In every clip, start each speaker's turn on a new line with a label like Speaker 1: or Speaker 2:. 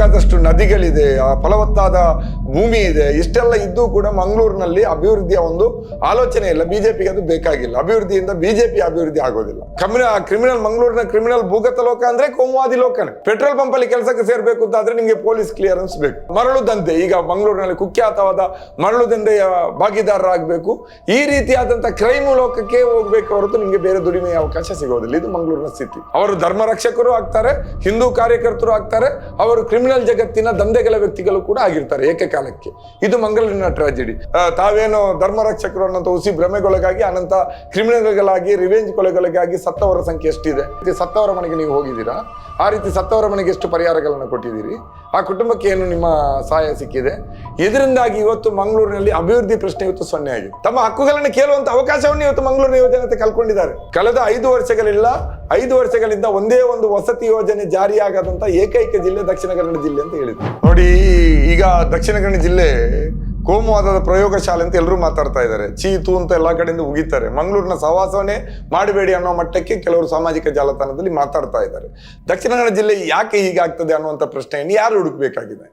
Speaker 1: ಬೇಕಾದಷ್ಟು ನದಿಗಳಿದೆ ಫಲವತ್ತಾದ ಭೂಮಿ ಇದೆ, ಇಷ್ಟೆಲ್ಲ ಇದ್ದು ಕೂಡ ಮಂಗಳೂರಿನಲ್ಲಿ ಅಭಿವೃದ್ಧಿಯ ಒಂದು ಆಲೋಚನೆ ಇಲ್ಲ. ಬಿಜೆಪಿಗೆ ಅದು ಬೇಕಾಗಿಲ್ಲ. ಅಭಿವೃದ್ಧಿಯಿಂದ ಬಿಜೆಪಿ ಅಭಿವೃದ್ಧಿ ಆಗೋದಿಲ್ಲ. ಕಮ್ಯುನ ಕ್ರಿಮಿನಲ್, ಮಂಗಳೂರಿನ ಕ್ರಿಮಿನಲ್ ಭೂಗತ ಲೋಕ ಅಂದ್ರೆ ಕೋಮುವಾದಿ ಲೋಕನೇ. ಪೆಟ್ರೋಲ್ ಪಂಪ್ ಅಲ್ಲಿ ಕೆಲಸಕ್ಕೆ ಸೇರ್ಬೇಕು ಅಂತ ಆದ್ರೆ ನಿಮಗೆ ಪೊಲೀಸ್ ಕ್ಲಿಯರೆನ್ಸ್ ಬೇಕು. ಮರಳು ದಂಧೆ, ಈಗ ಮಂಗಳೂರಿನಲ್ಲಿ ಕುಖ್ಯಾತವಾದ ಮರಳು ದಂಧೆಯ ಭಾಗಿದಾರರಾಗಬೇಕು. ಈ ರೀತಿಯಾದಂತಹ ಕ್ರೈಮ್ ಲೋಕಕ್ಕೆ ಹೋಗ್ಬೇಕು ಹೊರತು ನಿಮಗೆ ಬೇರೆ ದುಡಿಮೆಯ ಅವಕಾಶ ಸಿಗೋದಿಲ್ಲ. ಇದು ಮಂಗಳೂರಿನ ಸ್ಥಿತಿ. ಅವರು ಧರ್ಮ ರಕ್ಷಕರು ಆಗ್ತಾರೆ, ಹಿಂದೂ ಕಾರ್ಯಕರ್ತರು ಆಗ್ತಾರೆ, ಅವರು ಕ್ರಿಮಿನಲ್ ಜಗತ್ತಿನ ದಂಧೆಗಳ ವ್ಯಕ್ತಿಗಳು ಕೂಡ ಆಗಿರ್ತಾರೆ ಏಕಕಾಲಕ್ಕೆ. ಇದು ಮಂಗಳೂರಿನ ಟ್ರಾಜಿಡಿ ತಾವೇನು ಧರ್ಮರಕ್ಷಕರು ಅನ್ನೋಂಥ ಹುಸಿ ಭ್ರಮೆಗೊಳಗಾಗಿ ಅನಂತ ಕ್ರಿಮಿನಲ್ಗಳಾಗಿ ರಿವೆಂಜ್ ಕೊಲೆಗಳಿಗಾಗಿ ಸತ್ತವರ ಸಂಖ್ಯೆ ಎಷ್ಟಿದೆ? ಸತ್ತವರ ಮನೆಗೆ ನೀವು ಹೋಗಿದ್ದೀರಾ? ಆ ರೀತಿ ಸತ್ತವರ ಮನೆಗೆ ಎಷ್ಟು ಪರಿಹಾರಗಳನ್ನು ಕೊಟ್ಟಿದ್ದೀರಿ? ಆ ಕುಟುಂಬಕ್ಕೆ ಏನು ನಿಮ್ಮ ಸಹಾಯ ಸಿಕ್ಕಿದೆ? ಇದರಿಂದಾಗಿ ಇವತ್ತು ಮಂಗಳೂರಿನಲ್ಲಿ ಅಭಿವೃದ್ಧಿ ಪ್ರಶ್ನೆ ಇವತ್ತು ಸೊನ್ನೆ ಆಗಿದೆ. ತಮ್ಮ ಹಕ್ಕುಗಳನ್ನು ಕೇಳುವಂತ ಅವಕಾಶವನ್ನು ಇವತ್ತು ಮಂಗಳೂರಿನ ಯುವಜನತೆ ಕಲ್ಕೊಂಡಿದ್ದಾರೆ ಕಳೆದ ಐದು ವರ್ಷಗಳಿಲ್ಲ, ಐದು ವರ್ಷಗಳಿಂದ ಒಂದೇ ಒಂದು ವಸತಿ ಯೋಜನೆ ಜಾರಿಯಾಗದಂತ ಏಕೈಕ ಜಿಲ್ಲೆ ದಕ್ಷಿಣ ಕನ್ನಡ ಜಿಲ್ಲೆ ಅಂತ ಹೇಳಿದ್ರು. ನೋಡಿ, ಈಗ ದಕ್ಷಿಣ ಕನ್ನಡ ಜಿಲ್ಲೆ ಕೋಮುವಾದದ ಪ್ರಯೋಗಶಾಲೆ ಅಂತ ಎಲ್ಲರೂ ಮಾತಾಡ್ತಾ ಇದ್ದಾರೆ. ಚೀತು ಅಂತ ಎಲ್ಲಾ ಕಡೆಯಿಂದ ಉಗಿತಾರೆ. ಮಂಗಳೂರಿನ ಸಹವಾಸವನ್ನೇ ಮಾಡಬೇಡಿ ಅನ್ನೋ ಮಟ್ಟಕ್ಕೆ ಕೆಲವರು ಸಾಮಾಜಿಕ ಜಾಲತಾಣದಲ್ಲಿ ಮಾತಾಡ್ತಾ ಇದ್ದಾರೆ. ದಕ್ಷಿಣ ಕನ್ನಡ ಜಿಲ್ಲೆ ಯಾಕೆ ಹೀಗಾಗ್ತದೆ ಅನ್ನುವಂಥ ಪ್ರಶ್ನೆಯನ್ನು ಯಾರು ಹುಡುಕ್ಬೇಕಾಗಿದೆ?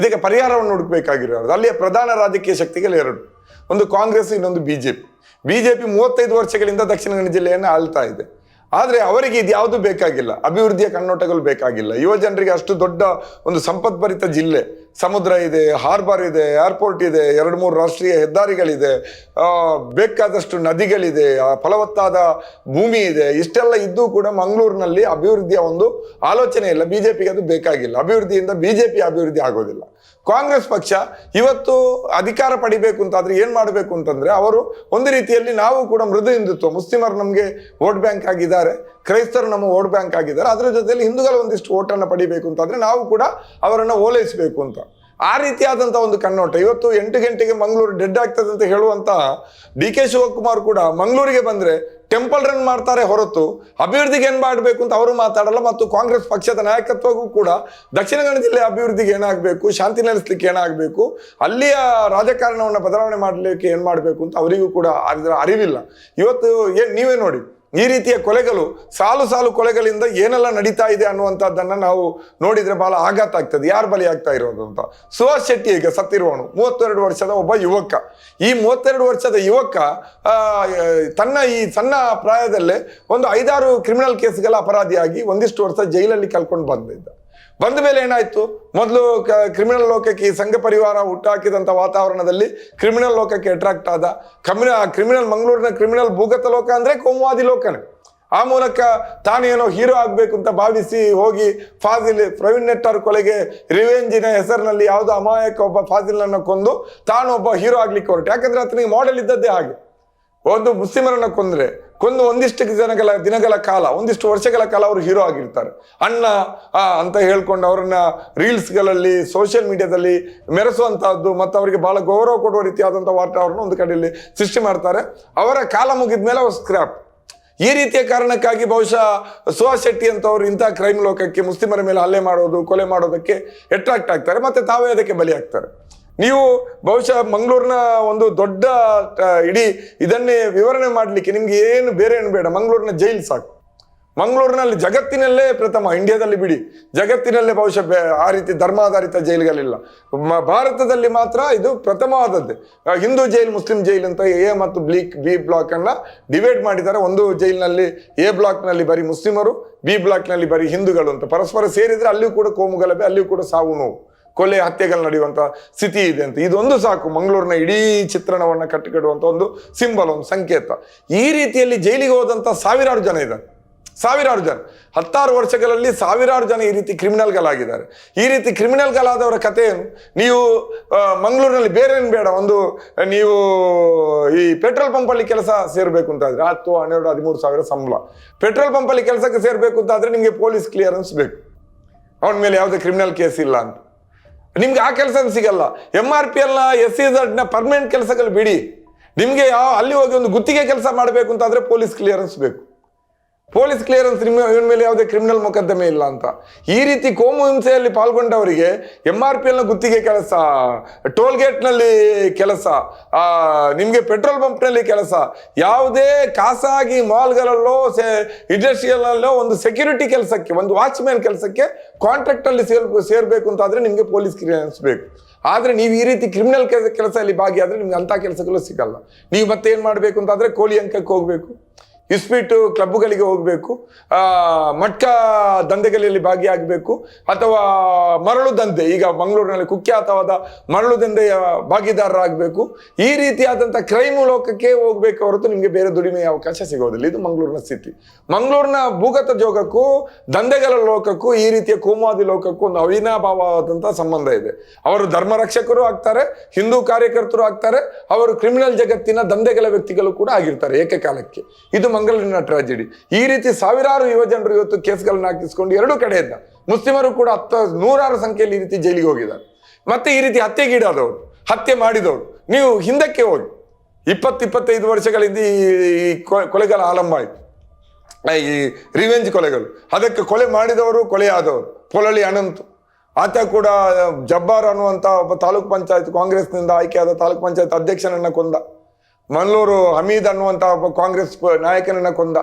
Speaker 1: ಇದಕ್ಕೆ ಪರಿಹಾರವನ್ನು ಹುಡುಕ್ಬೇಕಾಗಿರೋದು ಅಲ್ಲಿಯ ಪ್ರಧಾನ ರಾಜಕೀಯ ಶಕ್ತಿಗಳು ಎರಡು. ಒಂದು ಕಾಂಗ್ರೆಸ್, ಇನ್ನೊಂದು ಬಿಜೆಪಿ. ಬಿಜೆಪಿ ಮೂವತ್ತೈದು ವರ್ಷಗಳಿಂದ ದಕ್ಷಿಣ ಕನ್ನಡ ಜಿಲ್ಲೆಯನ್ನು ಆಳ್ತಾ ಇದೆ. ಆದರೆ ಅವರಿಗೆ ಇದು ಯಾವುದು ಬೇಕಾಗಿಲ್ಲ. ಅಭಿವೃದ್ಧಿಯ ಕಣ್ಣೋಟಗಳು ಬೇಕಾಗಿಲ್ಲ. ಯುವ ಜನರಿಗೆ ಅಷ್ಟು ದೊಡ್ಡ ಒಂದು ಸಂಪದ್ಭರಿತ ಜಿಲ್ಲೆ. ಸಮುದ್ರ ಇದೆ, ಹಾರ್ಬರ್ ಇದೆ ಏರ್ಪೋರ್ಟ್ ಇದೆ, ಎರಡು ಮೂರು ರಾಷ್ಟ್ರೀಯ ಹೆದ್ದಾರಿಗಳಿದೆ. ಬೇಕಾದಷ್ಟು ನದಿಗಳಿದೆ ಫಲವತ್ತಾದ ಭೂಮಿ ಇದೆ. ಇಷ್ಟೆಲ್ಲ ಇದ್ದು ಕೂಡ ಮಂಗಳೂರಿನಲ್ಲಿ ಅಭಿವೃದ್ಧಿಯ ಒಂದು ಆಲೋಚನೆ ಇಲ್ಲ. ಬಿಜೆಪಿಗೆ ಅದು ಬೇಕಾಗಿಲ್ಲ. ಅಭಿವೃದ್ಧಿಯಿಂದ ಬಿಜೆಪಿ ಅಭಿವೃದ್ಧಿ ಆಗೋದಿಲ್ಲ. ಕಾಂಗ್ರೆಸ್ ಪಕ್ಷ ಇವತ್ತು ಅಧಿಕಾರ ಪಡಿಬೇಕು ಅಂತಾದ್ರೆ ಏನ್ ಮಾಡಬೇಕು ಅಂತಂದ್ರೆ ಅವರು ಒಂದು ರೀತಿಯಲ್ಲಿ ನಾವು ಕೂಡ ಮೃದು ಹಿಂದುತ್ವ, ಮುಸ್ಲಿಮರು ನಮಗೆ ವೋಟ್ ಬ್ಯಾಂಕ್ ಆಗಿದ್ದಾರೆ, ಕ್ರೈಸ್ತರು ನಮ್ಮ ವೋಟ್ ಬ್ಯಾಂಕ್ ಆಗಿದ್ದಾರೆ, ಅದರ ಜೊತೆಯಲ್ಲಿ ಹಿಂದೂಗಳ ಒಂದಿಷ್ಟು ಓಟನ್ನು ಪಡಿಬೇಕು ಅಂತಂದ್ರೆ ನಾವು ಕೂಡ ಅವರನ್ನು ಓಲೈಸಬೇಕು ಅಂತ. ಆ ರೀತಿಯಾದಂಥ ಒಂದು ಕಣ್ಣೋಟ. ಇವತ್ತು ಎಂಟು ಗಂಟೆಗೆ ಮಂಗಳೂರು ಡೆಡ್ ಆಗ್ತದೆ ಅಂತ ಹೇಳುವಂತ ಡಿ ಕೆ ಶಿವಕುಮಾರ್ ಕೂಡ ಮಂಗಳೂರಿಗೆ ಬಂದ್ರೆ ಟೆಂಪಲ್ ರನ್ ಮಾಡ್ತಾರೆ ಹೊರತು ಅಭಿವೃದ್ಧಿಗೆ ಏನ್ ಮಾಡಬೇಕು ಅಂತ ಅವರು ಮಾತಾಡಲ್ಲ ಮತ್ತು ಕಾಂಗ್ರೆಸ್ ಪಕ್ಷದ ನಾಯಕತ್ವಕ್ಕೂ ಕೂಡ ದಕ್ಷಿಣ ಕನ್ನಡ ಜಿಲ್ಲೆ ಅಭಿವೃದ್ಧಿಗೆ ಏನಾಗಬೇಕು, ಶಾಂತಿ ನೆಲೆಸಲಿಕ್ಕೆ ಏನಾಗಬೇಕು, ಅಲ್ಲಿಯ ರಾಜಕಾರಣವನ್ನು ಬದಲಾವಣೆ ಮಾಡಲಿಕ್ಕೆ ಏನ್ ಮಾಡಬೇಕು ಅಂತ ಅವರಿಗೂ ಕೂಡ ಅದರ ಅರಿವಿಲ್ಲ. ಇವತ್ತು ಏನು ನೀವೇ ನೋಡಿ ಈ ರೀತಿಯ ಕೊಲೆಗಳು ಸಾಲು ಸಾಲು ಕೊಲೆಗಳಿಂದ ಏನೆಲ್ಲ ನಡೀತಾ ಇದೆ ಅನ್ನುವಂಥದ್ದನ್ನು ನಾವು ನೋಡಿದ್ರೆ ಬಹಳ ಆಘಾತ ಆಗ್ತದೆ. ಯಾರು ಬಲಿ ಆಗ್ತಾ ಇರೋದು ಅಂತ? ಸುಹಾಸ್ ಶೆಟ್ಟಿ ಈಗ ಸತ್ತಿರುವವನು, ಮೂವತ್ತೆರಡು ವರ್ಷದ ಒಬ್ಬ ಯುವಕ. ಈ ಮೂವತ್ತೆರಡು ವರ್ಷದ ಯುವಕ ತನ್ನ ಈ ಸಣ್ಣ ಪ್ರಾಯದಲ್ಲೇ ಒಂದು ಐದಾರು ಕ್ರಿಮಿನಲ್ ಕೇಸ್ಗಳ ಅಪರಾಧಿಯಾಗಿ ಒಂದಿಷ್ಟು ವರ್ಷ ಜೈಲಲ್ಲಿ ಕಲ್ಕೊಂಡು ಬಂದಿದ್ದ. ಬಂದ ಮೇಲೆ ಏನಾಯ್ತು? ಮೊದಲು ಕ್ರಿಮಿನಲ್ ಲೋಕಕ್ಕೆ ಈ ಸಂಘ ಪರಿವಾರ ಹುಟ್ಟಾಕಿದಂಥ ವಾತಾವರಣದಲ್ಲಿ ಕ್ರಿಮಿನಲ್ ಲೋಕಕ್ಕೆ ಅಟ್ರಾಕ್ಟ್ ಆದ ಕಮ್ಯುನ ಕ್ರಿಮಿನಲ್ ಮಂಗಳೂರಿನ ಕ್ರಿಮಿನಲ್ ಭೂಗತ ಲೋಕ ಅಂದ್ರೆ ಕೋಮುವಾದಿ ಲೋಕನೇ. ಆ ಮೂಲಕ ತಾನೇನೋ ಹೀರೋ ಆಗಬೇಕು ಅಂತ ಭಾವಿಸಿ ಹೋಗಿ ಫಾಜಿಲ್, ಪ್ರವೀಣ್ ನೆಟ್ಟರ್ ಕೊಲೆಗೆ ರಿವೆಂಜಿನ ಹೆಸರಿನಲ್ಲಿ ಯಾವುದೋ ಅಮಾಯಕ ಒಬ್ಬ ಫಾಜಿಲನ್ನು ಕೊಂದು ತಾನೊಬ್ಬ ಹೀರೋ ಆಗ್ಲಿಕ್ಕೆ ಹೊರಟು. ಯಾಕಂದ್ರೆ ಆತನಿಗೆ ಮಾಡೆಲ್ ಇದ್ದದ್ದೇ ಹಾಗೆ. ಒಂದು ಮುಸ್ಲಿಮರನ್ನ ಕೊಂದ್ರೆ ಕೊಂದು ಒಂದಿಷ್ಟು ಜನಗಳ, ದಿನಗಳ ಕಾಲ, ಒಂದಿಷ್ಟು ವರ್ಷಗಳ ಕಾಲ ಅವರು ಹೀರೋ ಆಗಿರ್ತಾರೆ. ಅಣ್ಣ ಅಂತ ಹೇಳ್ಕೊಂಡು ಅವರನ್ನ ರೀಲ್ಸ್ಗಳಲ್ಲಿ, ಸೋಷಿಯಲ್ ಮೀಡಿಯಾದಲ್ಲಿ ಮೆರೆಸುವಂತಹದ್ದು, ಮತ್ತು ಅವರಿಗೆ ಬಹಳ ಗೌರವ ಕೊಡುವ ರೀತಿಯಾದಂಥ ವಾತಾವರಣ ಒಂದು ಕಡೆಯಲ್ಲಿ ಸೃಷ್ಟಿ ಮಾಡ್ತಾರೆ. ಅವರ ಕಾಲ ಮುಗಿದ ಮೇಲೆ ಅವ್ರು ಸ್ಕ್ರಾಪ್ ಈ ರೀತಿಯ ಕಾರಣಕ್ಕಾಗಿ ಬಹುಶಃ ಸುಹಾಸ್ ಶೆಟ್ಟಿ ಅಂತವರು ಇಂಥ ಕ್ರೈಮ್ ಲೋಕಕ್ಕೆ ಮುಸ್ಲಿಮರ ಮೇಲೆ ಹಲ್ಲೆ ಮಾಡೋದು, ಕೊಲೆ ಮಾಡೋದಕ್ಕೆ ಅಟ್ರಾಕ್ಟ್ ಆಗ್ತಾರೆ, ಮತ್ತೆ ತಾವೇ ಅದಕ್ಕೆ ಬಲಿ ಆಗ್ತಾರೆ ನೀವು ಬಹುಶಃ ಮಂಗಳೂರಿನ ಒಂದು ದೊಡ್ಡ ಇಡೀ ಇದನ್ನೇ ವಿವರಣೆ ಮಾಡಲಿಕ್ಕೆ ನಿಮ್ಗೆ ಏನು ಬೇರೆ ಏನು ಬೇಡ. ಮಂಗಳೂರಿನ ಜೈಲ್ ಸಾಕು. ಮಂಗಳೂರಿನಲ್ಲಿ ಜಗತ್ತಿನಲ್ಲೇ ಪ್ರಥಮ, ಇಂಡಿಯಾದಲ್ಲಿ ಬಿಡಿ. ಜಗತ್ತಿನಲ್ಲೇ ಬಹುಶಃ ಆ ರೀತಿ ಧರ್ಮಾಧಾರಿತ ಜೈಲುಗಳಿಲ್ಲ. ಭಾರತದಲ್ಲಿ ಮಾತ್ರ ಇದು ಪ್ರಥಮವಾದದ್ದು. ಹಿಂದೂ ಜೈಲ್, ಮುಸ್ಲಿಂ ಜೈಲ್ ಅಂತ ಎ ಮತ್ತು ಬ್ಲೀಕ್ ಬಿ ಬ್ಲಾಕ್ ಅನ್ನ ಡಿವೈಡ್ ಮಾಡಿದ್ದಾರೆ. ಒಂದು ಜೈಲಿನಲ್ಲಿ ಎ ಬ್ಲಾಕ್ನಲ್ಲಿ ಬರೀ ಮುಸ್ಲಿಮರು, ಬಿ ಬ್ಲಾಕ್ನಲ್ಲಿ ಬರೀ ಹಿಂದೂಗಳು ಅಂತ. ಪರಸ್ಪರ ಸೇರಿದರೆ ಅಲ್ಲಿಯೂ ಕೂಡ ಕೋಮುಗಲಭೆ, ಅಲ್ಲಿಯೂ ಕೂಡ ಸಾವು ನೋವು. ಕೊಲೆ ಹತ್ಯೆಗಳು ನಡೆಯುವಂತ ಸ್ಥಿತಿ ಇದೆ ಅಂತ. ಇದೊಂದು ಸಾಕು. ಮಂಗಳೂರಿನ ಇಡೀ ಚಿತ್ರಣವನ್ನ ಕಟ್ಟಿಕೊಡುವಂತ ಒಂದು ಸಿಂಬಲ್, ಒಂದು ಸಂಕೇತ. ಈ ರೀತಿಯಲ್ಲಿ ಜೈಲಿಗೆ ಹೋದಂತ ಸಾವಿರಾರು ಜನ ಇದ್ದಾರೆ. ಸಾವಿರಾರು ಜನ. ಹತ್ತಾರು ವರ್ಷಗಳಲ್ಲಿ ಸಾವಿರಾರು ಜನ ಈ ರೀತಿ ಕ್ರಿಮಿನಲ್ಗಳಾಗಿದ್ದಾರೆ. ಈ ರೀತಿ ಕ್ರಿಮಿನಲ್ಗಳಾದವರ ಕಥೆ ಏನು? ನೀವು ಮಂಗಳೂರಿನಲ್ಲಿ ಬೇರೆ ಏನು ಬೇಡ. ಒಂದು, ನೀವು ಈ ಪೆಟ್ರೋಲ್ ಪಂಪಲ್ಲಿ ಕೆಲಸ ಸೇರಬೇಕು ಅಂತಾದರೆ ಹತ್ತು, ಹನ್ನೆರಡು, ಹದಿಮೂರು ಸಾವಿರ ಸಂಬಳ. ಪೆಟ್ರೋಲ್ ಪಂಪಲ್ಲಿ ಕೆಲಸಕ್ಕೆ ಸೇರಬೇಕು ಅಂತಾದರೆ ನಿಮಗೆ ಪೊಲೀಸ್ ಕ್ಲಿಯರೆನ್ಸ್ ಬೇಕು. ಅವನ ಮೇಲೆ ಯಾವುದೇ ಕ್ರಿಮಿನಲ್ ಕೇಸ್ ಇಲ್ಲ ಅಂತ. ನಿಮ್ಗೆ ಆ ಕೆಲಸ ಸಿಗಲ್ಲ. ಎಂ ಆರ್ ಪಿ ಎಲ್ಲ ಎಸ್ ಸಿ ನ ಪರ್ಮನೆಂಟ್ ಕೆಲಸಗಳು ಬಿಡಿ. ನಿಮಗೆ ಯಾವ ಅಲ್ಲಿ ಹೋಗಿ ಒಂದು ಗುತ್ತಿಗೆ ಕೆಲಸ ಮಾಡಬೇಕು ಅಂತ ಆದ್ರೆ ಪೊಲೀಸ್ ಕ್ಲಿಯರೆನ್ಸ್ ಬೇಕು. ಪೊಲೀಸ್ ಕ್ಲಿಯರೆನ್ಸ್ ನಿಮ್ಮ ಇವನ ಮೇಲೆ ಯಾವುದೇ ಕ್ರಿಮಿನಲ್ ಮೊಕದ್ದಮೆ ಇಲ್ಲ ಅಂತ. ಈ ರೀತಿ ಕೋಮು ಹಿಂಸೆಯಲ್ಲಿ ಪಾಲ್ಗೊಂಡವರಿಗೆ ಎಂ ಆರ್ ಪಿ ಎಲ್ನ ಗುತ್ತಿಗೆ ಕೆಲಸ ಟೋಲ್ ಗೇಟ್ನಲ್ಲಿ ಕೆಲಸ ನಿಮಗೆ ಪೆಟ್ರೋಲ್ ಪಂಪ್ನಲ್ಲಿ ಕೆಲಸ, ಯಾವುದೇ ಖಾಸಗಿ ಮಾಲ್ಗಳಲ್ಲೋ ಇಂಡಸ್ಟ್ರಿಯಲ್ಲೋ ಒಂದು ಸೆಕ್ಯೂರಿಟಿ ಕೆಲಸಕ್ಕೆ, ಒಂದು ವಾಚ್ಮ್ಯಾನ್ ಕೆಲಸಕ್ಕೆ ಕಾಂಟ್ರಾಕ್ಟ್ ಅಲ್ಲಿ ಸೇರ್ ಸೇರ್ಬೇಕು ಅಂತ ಆದ್ರೆ ನಿಮಗೆ ಪೊಲೀಸ್ ಕ್ಲಿಯರೆನ್ಸ್ ಬೇಕು. ಆದರೆ ನೀವು ಈ ರೀತಿ ಕ್ರಿಮಿನಲ್ ಕೆಲಸ ಕೆಲಸದಲ್ಲಿ ಭಾಗಿಯಾದರೆ ನಿಮ್ಗೆ ಅಂತ ಕೆಲಸಗಳು ಸಿಗಲ್ಲ. ನೀವು ಮತ್ತೆ ಏನು ಮಾಡಬೇಕು ಅಂತ ಆದ್ರೆ ಕೋಳಿ ಅಂಕಕ್ಕೆ ಹೋಗ್ಬೇಕು. ಇಸ್ಪೀಟು ಕ್ಲಬ್ಗಳಿಗೆ ಹೋಗಬೇಕು ಮಟ್ಕ ದಂಧೆಗಳಲ್ಲಿ ಭಾಗಿಯಾಗಬೇಕು, ಅಥವಾ ಮರಳು ದಂಧೆ, ಈಗ ಮಂಗಳೂರಿನಲ್ಲಿ ಕುಖ್ಯಾತವಾದ ಮರಳು ದಂಧೆಯ ಭಾಗಿದಾರರಾಗಬೇಕು, ಈ ರೀತಿಯಾದಂಥ ಕ್ರೈಮ್ ಲೋಕಕ್ಕೆ ಹೋಗ್ಬೇಕು ಹೊರತು ನಿಮಗೆ ಬೇರೆ ದುಡಿಮೆಯ ಅವಕಾಶ ಸಿಗೋದಿಲ್ಲ. ಇದು ಮಂಗಳೂರಿನ ಸ್ಥಿತಿ. ಮಂಗಳೂರಿನ ಭೂಗತ ಜೋಗಕ್ಕೂ, ದಂಧೆಗಳ ಲೋಕಕ್ಕೂ, ಈ ರೀತಿಯ ಕೋಮುವಾದಿ ಲೋಕಕ್ಕೂ ಒಂದು ಅವಿನಾಭಾವವಾದಂಥ ಸಂಬಂಧ ಇದೆ. ಅವರು ಧರ್ಮ ರಕ್ಷಕರು ಆಗ್ತಾರೆ, ಹಿಂದೂ ಕಾರ್ಯಕರ್ತರು ಆಗ್ತಾರೆ, ಅವರು ಕ್ರಿಮಿನಲ್ ಜಗತ್ತಿನ ದಂಧೆಗಳ ವ್ಯಕ್ತಿಗಳು ಕೂಡ ಆಗಿರ್ತಾರೆ ಏಕಕಾಲಕ್ಕೆ. ಇದು ಮಂಗಳೂರಿನ ಟ್ರಾಜಿಡಿ. ಈ ರೀತಿ ಸಾವಿರಾರು ಯುವಜನರು ಇವತ್ತು ಕೇಸ್ಗಳನ್ನ ಹಾಕಿಸ್ಕೊಂಡು ಎರಡೂ ಕಡೆಯಿಂದ ಮುಸ್ಲಿಮರು ಕೂಡ ಹತ್ತ, ನೂರಾರು ಸಂಖ್ಯೆಯಲ್ಲಿ ಈ ರೀತಿ ಜೈಲಿಗೆ ಹೋಗಿದ್ದಾರೆ. ಮತ್ತೆ ಈ ರೀತಿ ಹತ್ಯೆಗೀಡಾದವರು, ಹತ್ಯೆ ಮಾಡಿದವರು, ನೀವು ಹಿಂದಕ್ಕೆ ಹೋಗಿ. ಇಪ್ಪತ್ತು ಇಪ್ಪತ್ತೈದು ವರ್ಷಗಳಿಂದ ಈ ಕೊಲೆಗಳ ಆರಂಭ ಆಯಿತು. ಈ ರಿವೆಂಜ್ ಕೊಲೆಗಳು. ಅದಕ್ಕೆ ಕೊಲೆ ಮಾಡಿದವರು ಕೊಲೆಯಾದವರು ಪೊಲಳಿ ಅನಂತ್. ಆತ ಕೂಡ ಜಬ್ಬಾರ್ ಅನ್ನುವಂಥ ಒಬ್ಬ ತಾಲೂಕ್ ಪಂಚಾಯತ್ ಕಾಂಗ್ರೆಸ್ನಿಂದ ಆಯ್ಕೆಯಾದ ತಾಲೂಕ್ ಪಂಚಾಯತ್ ಅಧ್ಯಕ್ಷನನ್ನು ಕೊಂದ. ಮಲ್ಲೂರು ಹಮೀದ್ ಅನ್ನುವಂಥ ಒಬ್ಬ ಕಾಂಗ್ರೆಸ್ ನಾಯಕನನ್ನ ಕೊಂದ.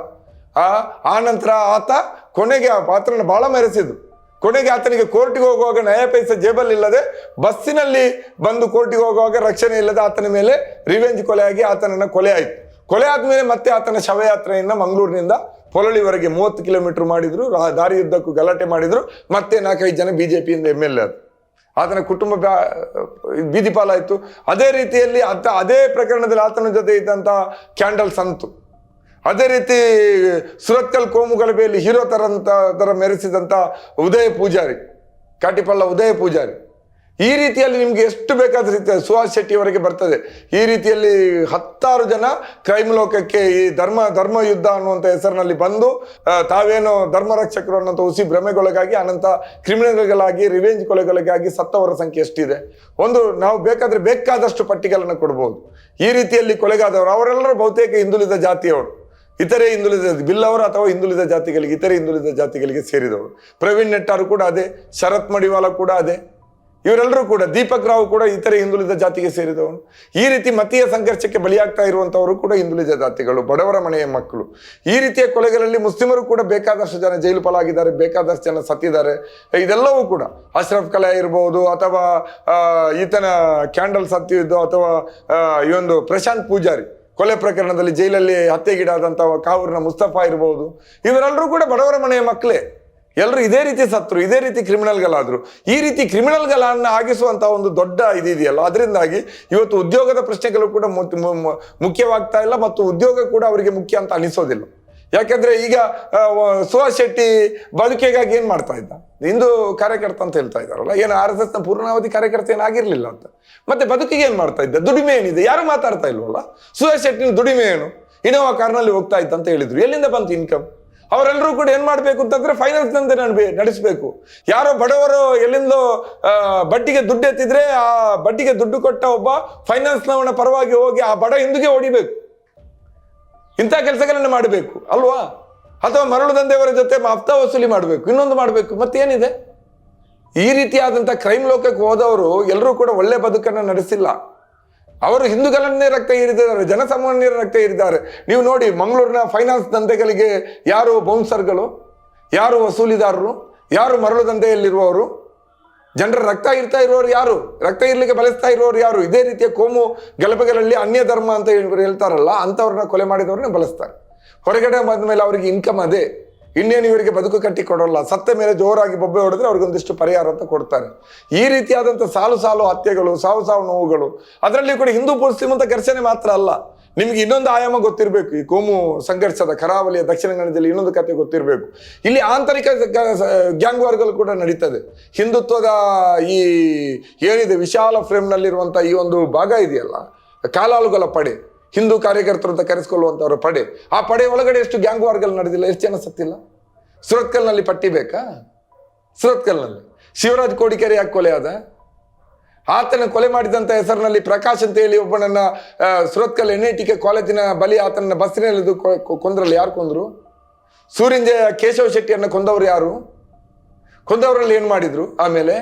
Speaker 1: ಆ ಆನಂತರ ನಂತರ ಆತ ಕೊನೆಗೆ ಆ ಪಾತ್ರನ ಬಹಳ ಮೆರೆಸಿದ್ರು ಕೊನೆಗೆ ಆತನಿಗೆ ಕೋರ್ಟಿಗೆ ಹೋಗುವಾಗ ನ್ಯಾಯ ಪೈಸೆ ಜೇಬಲ್ಲಿ ಇಲ್ಲದೆ ಬಸ್ಸಿನಲ್ಲಿ ಬಂದು ಕೋರ್ಟಿಗೆ ಹೋಗುವಾಗ ರಕ್ಷಣೆ ಇಲ್ಲದೆ ಆತನ ಮೇಲೆ ರಿವೆಂಜ್ ಕೊಲೆಯಾಗಿ ಆತನನ್ನ ಕೊಲೆ ಆಯಿತು. ಕೊಲೆ ಆದ್ಮೇಲೆ ಮತ್ತೆ ಆತನ ಶವಯಾತ್ರೆಯನ್ನ ಮಂಗಳೂರಿನಿಂದ ಪೊಲಳಿವರೆಗೆ ಮೂವತ್ತು ಕಿಲೋಮೀಟರ್ ಮಾಡಿದ್ರು. ದಾರಿಯುದ್ದಕ್ಕೂ ಗಲಾಟೆ ಮಾಡಿದ್ರು. ಮತ್ತೆ ನಾಲ್ಕೈದು ಜನ ಬಿಜೆಪಿಯಿಂದ ಎಂ ಎಲ್ ಎ ಆತನ ಕುಟುಂಬ ಬೀದಿಪಾಲಾಯಿತು ಬೀದಿ ಪಾಲಾಯಿತು. ಅದೇ ರೀತಿಯಲ್ಲಿ ಆತ ಅದೇ ಪ್ರಕರಣದಲ್ಲಿ ಆತನ ಜೊತೆ ಇದ್ದಂಥ ಕ್ಯಾಂಡಲ್ ಸಂತು. ಅದೇ ರೀತಿ ಸುರತ್ಕಲ್ ಕೋಮು ಗಲಭೆಯಲ್ಲಿ ಹೀರೋ ತರಂತ ತರ ಮೆರೆಸಿದಂಥ ಉದಯ ಪೂಜಾರಿ ಕಾಟಿಪಳ್ಳ ಉದಯ ಪೂಜಾರಿ. ಈ ರೀತಿಯಲ್ಲಿ ನಿಮ್ಗೆ ಎಷ್ಟು ಬೇಕಾದ ರೀತಿಯ ಸುಹಾಸ್ ಶೆಟ್ಟಿಯವರೆಗೆ ಬರ್ತದೆ. ಈ ರೀತಿಯಲ್ಲಿ ಹತ್ತಾರು ಜನ ಕ್ರೈಮ್ ಲೋಕಕ್ಕೆ ಈ ಧರ್ಮ ಧರ್ಮ ಯುದ್ಧ ಅನ್ನುವಂಥ ಹೆಸರಿನಲ್ಲಿ ಬಂದು ತಾವೇನು ತಾವೇನೋ ಧರ್ಮ ರಕ್ಷಕರು ಅನ್ನೋಂಥ ಹುಸಿ ಭ್ರಮೆಗೊಳಗಾಗಿ ಅನಂತ ಕ್ರಿಮಿನಲ್ಗಳಾಗಿ, ರಿವೆಂಜ್ ಕೊಲೆಗಳಿಗಾಗಿ ಸತ್ತವರ ಸಂಖ್ಯೆ ಎಷ್ಟಿದೆ. ಒಂದು ನಾವು ಬೇಕಾದ್ರೆ ಬೇಕಾದಷ್ಟು ಪಟ್ಟಿಗಳನ್ನು ಕೊಡ್ಬೋದು. ಈ ರೀತಿಯಲ್ಲಿ ಕೊಲೆಗಾದವರು, ಅವರೆಲ್ಲರೂ ಬಹುತೇಕ ಹಿಂದುಳಿದ ಜಾತಿಯವರು. ಇತರೆ ಹಿಂದುಳಿದ, ಬಿಲ್ಲವರು ಅಥವಾ ಹಿಂದುಳಿದ ಜಾತಿಗಳಿಗೆ, ಇತರೆ ಹಿಂದುಳಿದ ಜಾತಿಗಳಿಗೆ ಸೇರಿದವರು. ಪ್ರವೀಣ್ ನೆಟ್ಟಾರು ಕೂಡ ಅದೇ, ಶರತ್ ಮಡಿವಾಲ ಕೂಡ ಅದೇ. ಇವರೆಲ್ಲರೂ ಕೂಡ, ದೀಪಕ್ ರಾವ್ ಕೂಡ ಇತರೆ ಹಿಂದುಳಿದ ಜಾತಿಗೆ ಸೇರಿದವನು. ಈ ರೀತಿ ಮತೀಯ ಸಂಘರ್ಷಕ್ಕೆ ಬಲಿಯಾಗ್ತಾ ಇರುವಂತವರು ಕೂಡ ಹಿಂದುಳಿದ ಜಾತಿಗಳು, ಬಡವರ ಮನೆಯ ಮಕ್ಕಳು. ಈ ರೀತಿಯ ಕೊಲೆಗಳಲ್ಲಿ ಮುಸ್ಲಿಮರು ಕೂಡ ಬೇಕಾದಷ್ಟು ಜನ ಜೈಲು ಪಾಲಾಗಿದ್ದಾರೆ, ಬೇಕಾದಷ್ಟು ಜನ ಸತ್ತಿದ್ದಾರೆ. ಇದೆಲ್ಲವೂ ಕೂಡ ಅಶ್ರಫ್ ಕಲೆ ಇರಬಹುದು ಅಥವಾ ಈತನ ಕ್ಯಾಂಡಲ್ ಸತ್ತಿದ್ದು, ಅಥವಾ ಈ ಒಂದು ಪ್ರಶಾಂತ್ ಪೂಜಾರಿ, ಕೊಲೆ ಪ್ರಕರಣದಲ್ಲಿ ಜೈಲಲ್ಲಿ ಹತ್ಯೆಗೀಡಾದಂತಹ ಕಾವೂರಿನ ಮುಸ್ತಫಾ ಇರಬಹುದು ಇವರೆಲ್ಲರೂ ಕೂಡ ಬಡವರ ಮನೆಯ ಮಕ್ಕಳೇ. ಎಲ್ಲರೂ ಇದೇ ರೀತಿ ಸತ್ರು, ಇದೇ ರೀತಿ ಕ್ರಿಮಿನಲ್ಗಳಾದ್ರು ಈ ರೀತಿ ಕ್ರಿಮಿನಲ್ಗಳನ್ನ ಆಗಿಸುವಂತಹ ಒಂದು ದೊಡ್ಡ ಇದಿದೆಯಲ್ಲ, ಅದರಿಂದಾಗಿ ಇವತ್ತು ಉದ್ಯೋಗದ ಪ್ರಶ್ನೆಗಳು ಕೂಡ ಮುಖ್ಯವಾಗ್ತಾ ಇಲ್ಲ ಮತ್ತು ಉದ್ಯೋಗ ಕೂಡ ಅವರಿಗೆ ಮುಖ್ಯ ಅಂತ ಅನಿಸೋದಿಲ್ಲ. ಯಾಕಂದ್ರೆ ಈಗ ಸುಹಾಸ್ ಶೆಟ್ಟಿ ಬದುಕೆಗಾಗಿ ಏನ್ ಮಾಡ್ತಾ ಇದ್ದ? ಹಿಂದೂ ಕಾರ್ಯಕರ್ತ ಅಂತ ಹೇಳ್ತಾ ಇದ್ದಾರಲ್ಲ, ಏನು ಆರ್ ಎಸ್ ಎಸ್ನ ಪೂರ್ಣಾವಧಿ ಕಾರ್ಯಕರ್ತ ಏನಾಗಿರ್ಲಿಲ್ಲ ಅಂತ. ಮತ್ತೆ ಬದುಕಿಗೆ ಏನ್ ಮಾಡ್ತಾ ಇದ್ದ? ದುಡಿಮೆ ಏನಿದೆ? ಯಾರು ಮಾತಾಡ್ತಾ ಇಲ್ವಲ್ಲ? ಸುಹಾಸ್ ಶೆಟ್ಟಿನ ದುಡಿಮೆ ಏನು? ಇನೋವಾ ಕಾರ್ನಲ್ಲಿ ಹೋಗ್ತಾ ಇದ್ದ ಅಂತ ಹೇಳಿದ್ರು. ಎಲ್ಲಿಂದ ಬಂತು ಇನ್ಕಮ್ ಅವರೆಲ್ಲರೂ ಕೂಡ ಏನ್ ಮಾಡ್ಬೇಕು ಅಂತಂದ್ರೆ ಫೈನಾನ್ಸ್ ನಾನು ನಡೆಸಬೇಕು. ಯಾರೋ ಬಡವರು ಎಲ್ಲಿಂದೋ ಬಡ್ಡಿಗೆ ದುಡ್ಡು ಎತ್ತಿದ್ರೆ ಆ ಬಡ್ಡಿಗೆ ದುಡ್ಡು ಕೊಟ್ಟ ಒಬ್ಬ ಫೈನಾನ್ಸ್ ನವನ ಪರವಾಗಿ ಹೋಗಿ ಆ ಬಡ ಹಿಂದಿಗೆ ಹೊಡಿಬೇಕು. ಇಂಥ ಕೆಲಸಗಳನ್ನ ಮಾಡಬೇಕು, ಅಲ್ವಾ? ಅಥವಾ ಮರಳು ದಂಧೆಯವರ ಜೊತೆ ಹಫ್ತಾ ವಸೂಲಿ ಮಾಡಬೇಕು, ಇನ್ನೊಂದು ಮಾಡಬೇಕು, ಮತ್ತೇನಿದೆ? ಈ ರೀತಿಯಾದಂಥ ಕ್ರೈಮ್ ಲೋಕಕ್ಕೆ ಹೋದವರು ಎಲ್ಲರೂ ಕೂಡ ಒಳ್ಳೆ ಬದುಕನ್ನು ನಡೆಸಿಲ್ಲ. ಅವರು ಹಿಂದೂಗಳನ್ನೇ ರಕ್ತ ಹೀರಿದ್ದಾರೆ ಜನಸಾಮಾನ್ಯರ ರಕ್ತ ಹೀರಿದ್ದಾರೆ. ನೀವು ನೋಡಿ ಮಂಗಳೂರಿನ ಫೈನಾನ್ಸ್ ದಂಧೆಗಳಿಗೆ ಯಾರು ಬೌನ್ಸರ್ಗಳು ಯಾರು ವಸೂಲಿದಾರರು? ಯಾರು ಮರಳು ದಂಧೆಯಲ್ಲಿರುವವರು? ಜನರ ರಕ್ತ ಇರ್ತಾ ಇರೋರು ಯಾರು? ರಕ್ತ ಇರ್ಲಿಕ್ಕೆ ಬಳಸ್ತಾ ಇರೋರು ಯಾರು? ಇದೇ ರೀತಿಯ ಕೋಮು ಗಲಭೆಗಳಲ್ಲಿ ಅನ್ಯ ಧರ್ಮ ಅಂತ ಹೇಳಿ ಹೇಳ್ತಾರಲ್ಲ ಅಂಥವ್ರನ್ನ ಕೊಲೆ ಮಾಡಿದವ್ರನ್ನ ಬಳಸ್ತಾರೆ ಹೊರಗಡೆ ಬಂದ ಮೇಲೆ ಅವರಿಗೆ ಇನ್ಕಮ್ ಅದೇ. ಇನ್ನೇನು ಇವರಿಗೆ ಬದುಕು ಕಟ್ಟಿ ಕೊಡೋಲ್ಲ. ಸತ್ತ ಮೇಲೆ ಜೋರಾಗಿ ಬೊಬ್ಬೆ ಹೊಡೆದ್ರೆ ಅವ್ರಿಗೆ ಒಂದಿಷ್ಟು ಪರಿಹಾರ ಅಂತ ಕೊಡ್ತಾರೆ. ಈ ರೀತಿಯಾದಂಥ ಸಾಲು ಸಾಲು ಹತ್ಯೆಗಳು, ಸಾವು ಸಾವು ನೋವುಗಳು ಅದರಲ್ಲಿ ಕೂಡ ಹಿಂದೂ ಮುಸ್ಲಿಂ ಅಂತ ಘರ್ಷಣೆ ಮಾತ್ರ ಅಲ್ಲ. ನಿಮ್ಗೆ ಇನ್ನೊಂದು ಆಯಾಮ ಗೊತ್ತಿರಬೇಕು. ಈ ಕೋಮು ಸಂಘರ್ಷದ ಕರಾವಳಿಯ ದಕ್ಷಿಣ ಕನ್ನಡದಲ್ಲಿ ಇನ್ನೊಂದು ಕತೆ ಗೊತ್ತಿರಬೇಕು. ಇಲ್ಲಿ ಆಂತರಿಕ ಗ್ಯಾಂಗ್ ವಾರ್ಗಳು ಕೂಡ ನಡೀತದೆ. ಹಿಂದುತ್ವದ ಈ ಏನಿದೆ ವಿಶಾಲ ಫ್ರೇಮ್ನಲ್ಲಿರುವಂಥ ಈ ಒಂದು ಭಾಗ ಇದೆಯಲ್ಲ? ಕಾಲಾಳುಗಳ ಪಡೆ. ಹಿಂದೂ ಕಾರ್ಯಕರ್ತರು ಅಂತ ಕರೆಸ್ಕೊಳ್ಳುವಂಥವ್ರ ಪಡೆ. ಆ ಪಡೆ ಒಳಗಡೆ ಎಷ್ಟು ಗ್ಯಾಂಗ್ ವಾರ್ಗಳು ನಡೆದಿಲ್ಲ, ಎಷ್ಟು ಜನ ಸತ್ತಿಲ್ಲ? ಸುರತ್ಕಲ್ನಲ್ಲಿ ಪಟ್ಟಿ ಬೇಕಾ? ಸುರತ್ಕಲ್ನಲ್ಲಿ. ಶಿವರಾಜ್ ಕೋಡಿಕೆರೆ ಯಾಕೆ ಕೊಲೆ ಆದ? ಆತನ ಕೊಲೆ ಮಾಡಿದಂಥ ಹೆಸರಿನಲ್ಲಿ ಪ್ರಕಾಶ್ ಅಂತ ಹೇಳಿ ಒಬ್ಬನನ್ನ ಸುರತ್ಕಲ್ ಎನ್ ಐ ಟಿ ಕಾಲೇಜಿನ ಬಲಿ ಆತನ ಬಸ್ಸಿನಲ್ಲಿ ಕೊಂದ್ರಲ್ಲಿ ಯಾರು ಕೊಂದ್ರು? ಸೂರ್ಯಂಜಯ ಕೇಶವ ಶೆಟ್ಟಿಯನ್ನು ಕೊಂದವರು ಯಾರು? ಕೊಂದವರಲ್ಲಿ ಏನು ಮಾಡಿದ್ರು? ಆಮೇಲೆ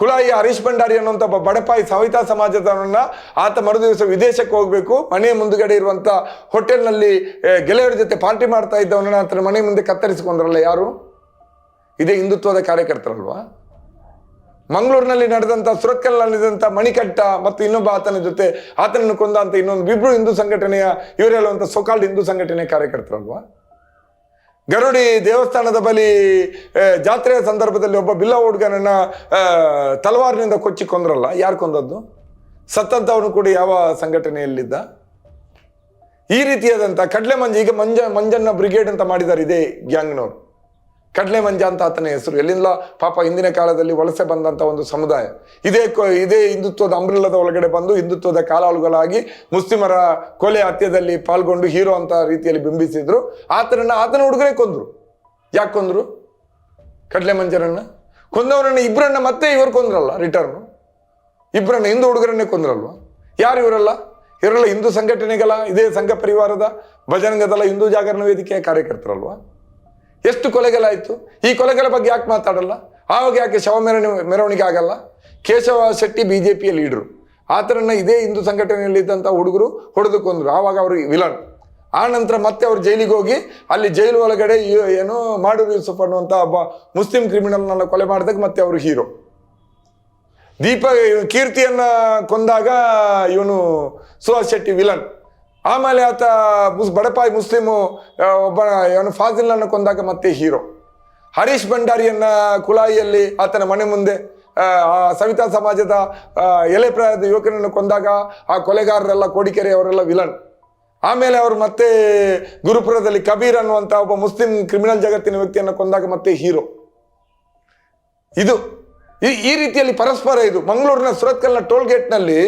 Speaker 1: ಕುಳಾಯಿ ಹರೀಶ್ ಭಂಡಾರಿ ಅನ್ನುವಂಥ ಒಬ್ಬ ಬಡಪಾಯಿ ಸವಿತಾ ಸಮಾಜದವರನ್ನ ಆತ ಮರುದಿವಸ ವಿದೇಶಕ್ಕೆ ಹೋಗಬೇಕು ಮನೆ ಮುಂದುಗಡೆ ಇರುವಂಥ ಹೋಟೆಲ್ನಲ್ಲಿ ಗೆಳೆಯರ ಜೊತೆ ಪಾರ್ಟಿ ಮಾಡ್ತಾ ಇದ್ದವನನ್ನ ಆತನ ಮನೆ ಮುಂದೆ ಕತ್ತರಿಸಿಕೊಂಡ್ರಲ್ಲ ಯಾರು? ಇದೇ ಹಿಂದುತ್ವದ ಕಾರ್ಯಕರ್ತರಲ್ವಾ? ಮಂಗಳೂರಿನಲ್ಲಿ ನಡೆದಂಥ ಸುರತ್ಕಲ್ನಲ್ಲಿ ನಡೆದಂಥ ಮಣಿಕಟ್ಟ ಮತ್ತು ಇನ್ನೊಬ್ಬ ಆತನ ಜೊತೆ ಆತನನ್ನು ಕೊಂದಂಥ ಇನ್ನೊಂದು ಇಬ್ರು ಹಿಂದೂ ಸಂಘಟನೆಯ ಇವರೆಲ್ಲುವಂಥ ಸೋಕಾಲ್ಡ್ ಹಿಂದೂ ಸಂಘಟನೆಯ ಕಾರ್ಯಕರ್ತರಲ್ವಾ? ಗರುಡಿ ದೇವಸ್ಥಾನದ ಬಳಿ ಜಾತ್ರೆಯ ಸಂದರ್ಭದಲ್ಲಿ ಒಬ್ಬ ಬಿಲ್ಲ ಹುಡುಗನನ್ನ ತಲವಾರಿನಿಂದ ಕೊಚ್ಚಿ ಕೊಂದ್ರಲ್ಲ, ಯಾರು ಕೊಂದದ್ದು? ಸತ್ತಂತವನು ಕೂಡ ಯಾವ ಸಂಘಟನೆಯಲ್ಲಿದ್ದ? ಈ ರೀತಿಯಾದಂಥ ಕಡಲೆ ಮಂಜು ಈಗ ಮಂಜ, ಮಂಜನ್ನ ಬ್ರಿಗೇಡ್ ಅಂತ ಮಾಡಿದ್ದಾರೆ ಇದೇ ಗ್ಯಾಂಗ್ನವರು. ಕಡ್ಲೆ ಮಂಜ ಅಂತ ಆತನ ಹೆಸರು. ಎಲ್ಲಿಂದ ಪಾಪ ಹಿಂದಿನ ಕಾಲದಲ್ಲಿ ವಲಸೆ ಬಂದಂತ ಒಂದು ಸಮುದಾಯ. ಇದೇ ಇದೇ ಹಿಂದುತ್ವದ ಅಂಬ್ರಿಲ್ಲದ ಒಳಗಡೆ ಬಂದು ಹಿಂದುತ್ವದ ಕಾಲಾಳುಗಳಾಗಿ ಮುಸ್ಲಿಮರ ಕೊಲೆ ಹತ್ಯದಲ್ಲಿ ಪಾಲ್ಗೊಂಡು ಹೀರೋ ಅಂತ ರೀತಿಯಲ್ಲಿ ಬಿಂಬಿಸಿದ್ರು. ಆತನನ್ನ ಆತನ ಹುಡುಗರೇ ಕೊಂದ್ರು. ಯಾಕೆ ಕೊಂದ್ರು? ಕಡಲೆ ಮಂಜರನ್ನ? ಕೊಂದವರನ್ನ ಇಬ್ಬರನ್ನ ಮತ್ತೆ ಇವರು ಕೊಂದ್ರಲ್ಲ ರಿಟರ್ನ್ ಇಬ್ಬರನ್ನ ಹಿಂದೂ ಹುಡುಗರನ್ನೇ ಕೊಂದ್ರಲ್ವ? ಯಾರು ಇವರಲ್ಲ? ಇವರೆಲ್ಲ ಹಿಂದೂ ಸಂಘಟನೆಗಳ, ಇದೇ ಸಂಘ ಪರಿವಾರದ ಭಜರಂಗದಲ್ಲ ಹಿಂದೂ ಜಾಗರಣ ವೇದಿಕೆಯ ಕಾರ್ಯಕರ್ತರಲ್ವಾ? ಎಷ್ಟು ಕೊಲೆಗಳಾಯಿತು ಈ ಕೊಲೆಗಳ ಬಗ್ಗೆ ಯಾಕೆ ಮಾತಾಡಲ್ಲ? ಆವಾಗ ಯಾಕೆ ಶವ ಮೆರವಣಿಗೆ ಮೆರವಣಿಗೆ ಆಗಲ್ಲ? ಕೇಶವ ಶೆಟ್ಟಿ ಬಿ ಜೆ ಪಿಯ ಲೀಡ್ರು ಆತನನ್ನು ಇದೇ ಹಿಂದೂ ಸಂಘಟನೆಯಲ್ಲಿ ಇದ್ದಂಥ ಹುಡುಗರು ಹೊಡೆದು ಕೊಂದರು. ಆವಾಗ ಅವರು ವಿಲನ್. ಆ ನಂತರ ಮತ್ತೆ ಅವರು ಜೈಲಿಗೆ ಹೋಗಿ ಅಲ್ಲಿ ಜೈಲು ಒಳಗಡೆ ಏನು ಮಾಡೂರು ಯೂಸುಫ್ ಅನ್ನುವಂಥ ಒಬ್ಬ ಮುಸ್ಲಿಂ ಕ್ರಿಮಿನಲ್ನನ್ನು ಕೊಲೆ ಮಾಡಿದಾಗ ಮತ್ತೆ ಅವರು ಹೀರೋ ದೀಪ, ಕೀರ್ತಿಯನ್ನು ಕೊಂದಾಗ ಇವನು ಸುಹಾಸ್ ಶೆಟ್ಟಿ ವಿಲನ್. ಆಮೇಲೆ ಆತ ಮುಸ್ ಬಡಪಾಯಿ ಮುಸ್ಲಿಮು ಒಬ್ಬ ಇವನು ಫಾಜಿಲ್ನನ್ನು ಕೊಂದಾಗ ಮತ್ತೆ ಹೀರೋ. ಹರೀಶ್ ಭಂಡಾರಿಯನ್ನ ಕುಲಾಯಿಯಲ್ಲಿ ಆತನ ಮನೆ ಮುಂದೆ, ಆ ಸವಿತಾ ಸಮಾಜದ ಎಲೆ ಪ್ರಾಯದ ಯುವಕನನ್ನು ಕೊಂದಾಗ ಆ ಕೊಲೆಗಾರರೆಲ್ಲ ಕೋಡಿಕೆರೆ ಅವರೆಲ್ಲ ವಿಲನ್. ಆಮೇಲೆ ಅವರು ಮತ್ತೆ ಗುರುಪುರದಲ್ಲಿ ಕಬೀರ್ ಅನ್ನುವಂಥ ಒಬ್ಬ ಮುಸ್ಲಿಂ ಕ್ರಿಮಿನಲ್ ಜಗತ್ತಿನ ವ್ಯಕ್ತಿಯನ್ನು ಕೊಂದಾಗ ಮತ್ತೆ ಹೀರೋ. ಇದು. ಈ ಈ ರೀತಿಯಲ್ಲಿ ಪರಸ್ಪರ ಇದು ಮಂಗಳೂರಿನ ಸುರತ್ಕಲ್ನ ಟೋಲ್ ಗೇಟ್ನಲ್ಲಿ